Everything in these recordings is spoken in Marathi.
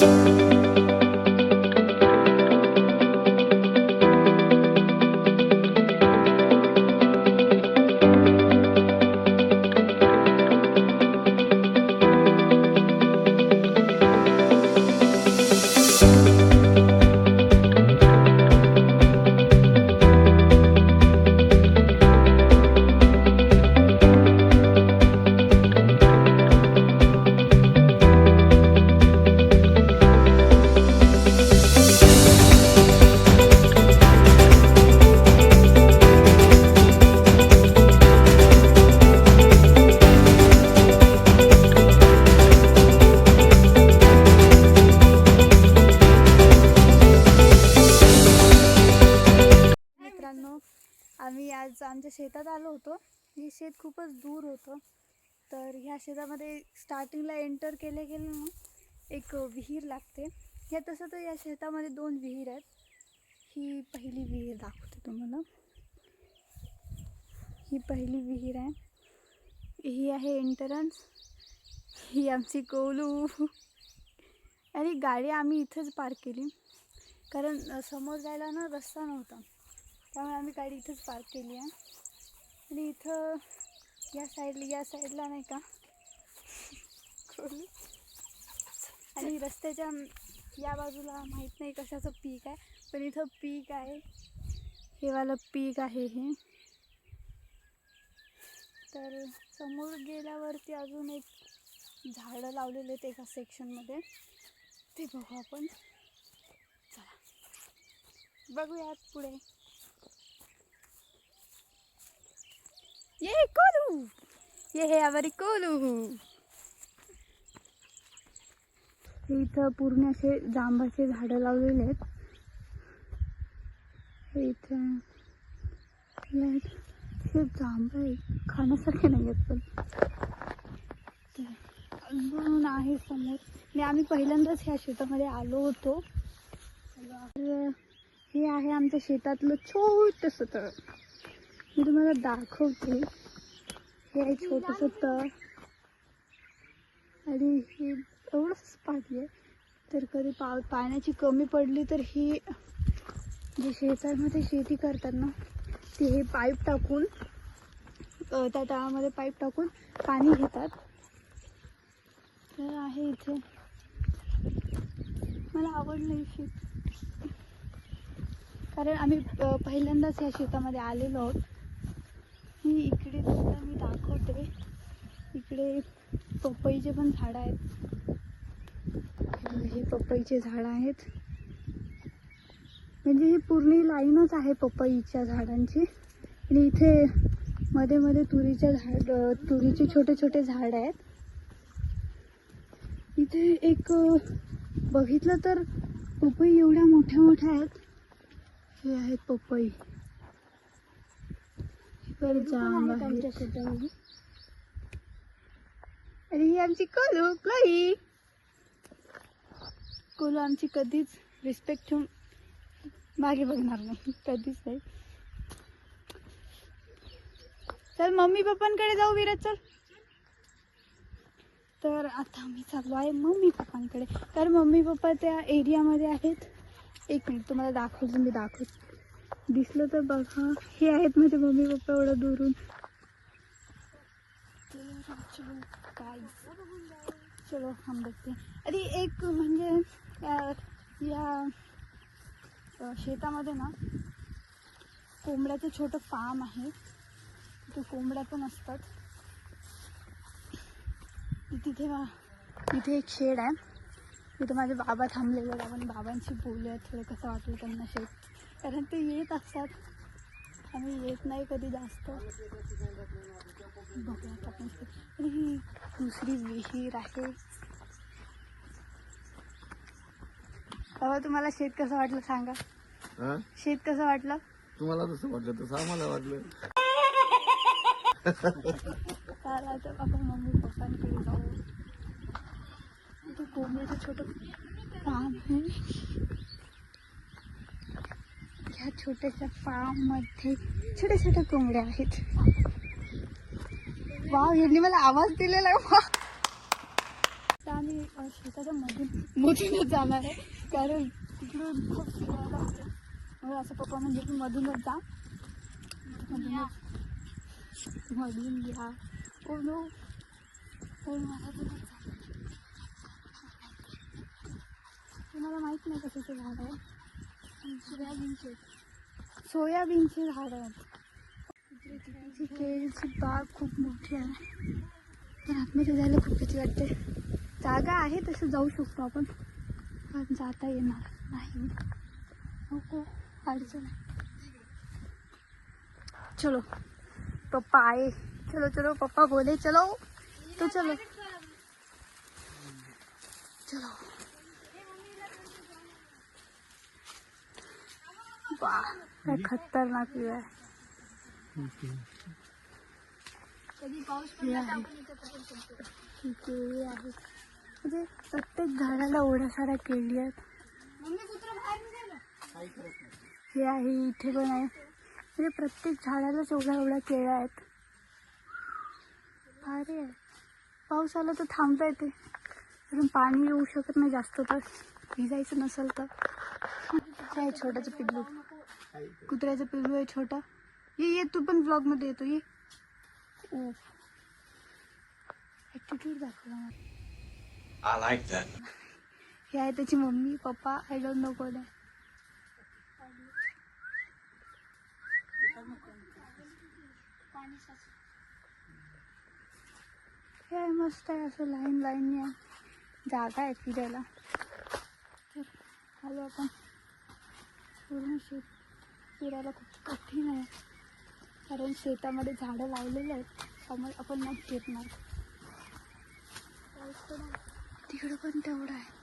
you आज आमच्या शेतात आलो होतो. हे शेत खूपच दूर होतं. तर ह्या शेतामध्ये स्टार्टिंगला एंटर केले गेले ना एक विहीर लागते. हे तसं तर या शेतामध्ये दोन विहीर आहेत. ही पहिली विहीर दाखवते तुम्हाला. ही पहिली विहीर आहे. ही आहे एंटरन्स ही आमची कोलू आणि गाडी आम्ही इथंच पार्क केली. कारण समोर जायला ना रस्ता नव्हता. त्यामुळे आम्ही गाडी इथंच पार्क केली आहे. आणि इथं या साईडला या साईडला नाही का? आणि रस्त्याच्या या बाजूला माहीत नाही कशाचं पीक आहे पण इथं पीक आहे. हे वालं पीक आहे हे. तर समोर गेल्यावरती अजून एक झाडं लावलेले आहेत एका सेक्शनमध्ये ते बघू आपण. चला. बघूयात पुढे. ये कोलू ये है हमारी कोलू इथं पूर्ण असे जांबाचे झाडं लावलेले आहेत. इथं हे आहेत. जांब आहे खाण्यासारखे नाही आहेत पण. ते अजून आहे समोर. मी आम्ही पहिल्यांदाच ह्या शेतामध्ये आलो होतो. तर हे आहे आमच्या शेतातलं छोटंसं तळ. मी तुम्हाला दाखवते. हे आहे छोटंसं तळ आणि हे एवढंच पाणी आहे. तर कधी पा पाण्याची कमी पडली तर ही जे शेतामध्ये शेती करतात ना ते हे पाईप टाकून त्या तळामध्ये पाईप टाकून पाणी घेतात. तर आहे इथे. मला आवडलं हे शेत. कारण आम्ही पहिल्यांदाच या शेतामध्ये आलेलो आहोत. ही इकडे तुम्हाला मी दाखवते. इकडे पपईचे पण झाडं आहेत. हे पपईचे झाडं आहेत. म्हणजे ही पूर्ण लाईनच आहे पपईच्या झाडांची. आणि इथे मध्ये मध्ये तुरीच्या झाड तुरीचे छोटे छोटे झाड आहेत. इथे एक बघितलं तर पपई एवढ्या मोठ्या मोठ्या आहेत. हे आहेत पपई. आहेत आणि ही आमची कोलू क्लोई कोलू आमची कधीच रिस्पेक्ट ठेवून मागे बघणार नाही. कधीच नाही. चल मम्मी पप्पांकडे जाऊ विराज चल. तर आता आम्ही चाललो आहे मम्मी पप्पांकडे. कारण मम्मी पप्पा त्या एरियामध्ये आहेत. एक मिनिट तुम्हाला दाखवतो मी दाखवतो. दिसलं तर बघा हे. आहेत माझे मम्मी पप्पा एवढं दुरून. चलो guys. चलो हम बघते. आणि एक म्हणजे या शेतामध्ये ना कोंबड्याचं छोटं फार्म आहे. तिथे कोंबड्या पण असतात. तिथे तिथे एक शेड आहे. तिथे माझे बाबा थांबलेले आहेत. आपण बाबांशी बोलूया थोडं कसं वाटलं त्यांना शेत कारण ते येत असतात. आम्ही येत नाही कधी जास्त. बघूयात आपण ही. दुसरी विहीर आहे तुम्हाला शेत कसं वाटलं सांगा. हा? शेत कसं वाटलं? तुम्हाला जसं वाटलं तसं आम्हाला वाटलं. चला तर आपण मम्मी पप्पांकडे जाऊ. छोटं फार्म आहे. ह्या छोट्याशा फार्ममध्ये छोट्या छोट्या कोंबड्या आहेत. वाव यांनी मला आवाज दिलेला आहे. आम्ही शेताच्या मधून मधूनच जाणार आहे. कारण तिकडून खूप फिरायला मग असं पप्पा म्हणजे की मधूनच जा. मधूनच मधून घ्या मधातूनच जा. तुम्हाला माहीत नाही कशाचे झाड आहे. ही केळीची बाग खूप मोठी आहे पण आतमध्ये जायला खूप भीती वाटते जागा आहे तसं जाऊ शकतो आपण। पण जाता येणार नाही. नको, अडचण आहे. चलो, पप्पा आए। चलो चलो, पप्पा बोले, चलो। तो चलो। चलो। वाह। खतरनाक व्ह्यू आहे हे। आहे. केळी म्हणजे प्रत्येक झाडाला एवढ्या साऱ्या केळी आहेत हे आहे इथे पण आहे. म्हणजे प्रत्येक झाडालाच एवढ्या एवढ्या केळ्या आहेत. भारी आहे. पाऊस आला तर थांबता येते. कारण पाणी येऊ शकत नाही जास्त तर. भिजायचं नसेल तर. हे आहे पिल्लू. कुत्र्याचं पिल्लू आहे छोटा. ये ये तू पण ब्लॉगमध्ये येतो ये. दाखवला. हे आहे त्याची mummy papa I don't know कोण आहे. हे आहे मस्त आहे असं लाईन लाईन आहे जागा आहे फिरायला. आलो आपण. पूर्ण शेत फिरायला खूप कठीण आहे. कारण शेतामध्ये झाडं लावलेली आहेत. त्यामुळे आपण नाही फिरणार. तिकडं पण तेवढं आहे.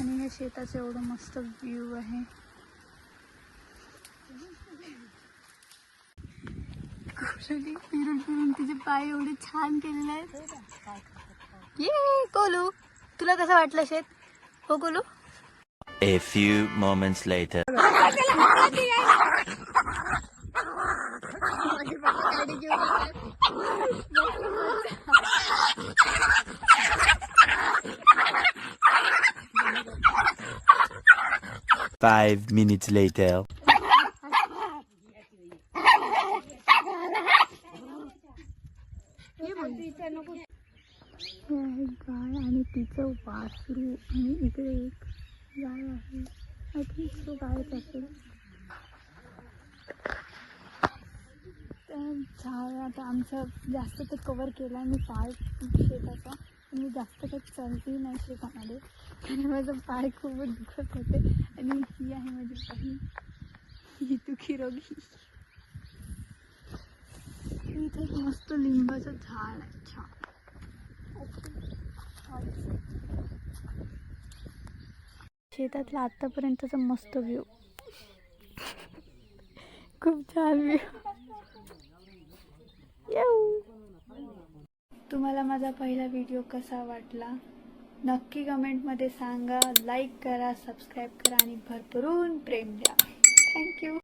आणि या शेताचं एवढं मस्त व्ह्यू आहे. कोरडी फिरून फिरून तिचे पाय एवढे छान केलेले आहेत. ये कोलू. तुला कसं वाटलं शेत? हो कोलू? A few moments later. Five minutes later. झाड आता आमचं जास्त तर कवर केला मी पाय शेताचा आणि मी जास्त काही चलते नाही शेतामध्ये आणि माझं पाय खूपच दुखत होते आणि ही आहे माझी बहीण ही दुखी रोगी इथे एक मस्त लिंबाचं झाड आहे छान शेतातला आत्तापर्यंतचा मस्त व्ह्यू खूप छान व्ह्यू तुम्हाला माझा पहिला व्हिडिओ कसा वाटला? नक्की कमेंटमध्ये सांगा. लाईक करा सबस्क्राईब करा आणि भरभरून प्रेम द्या. थँक्यू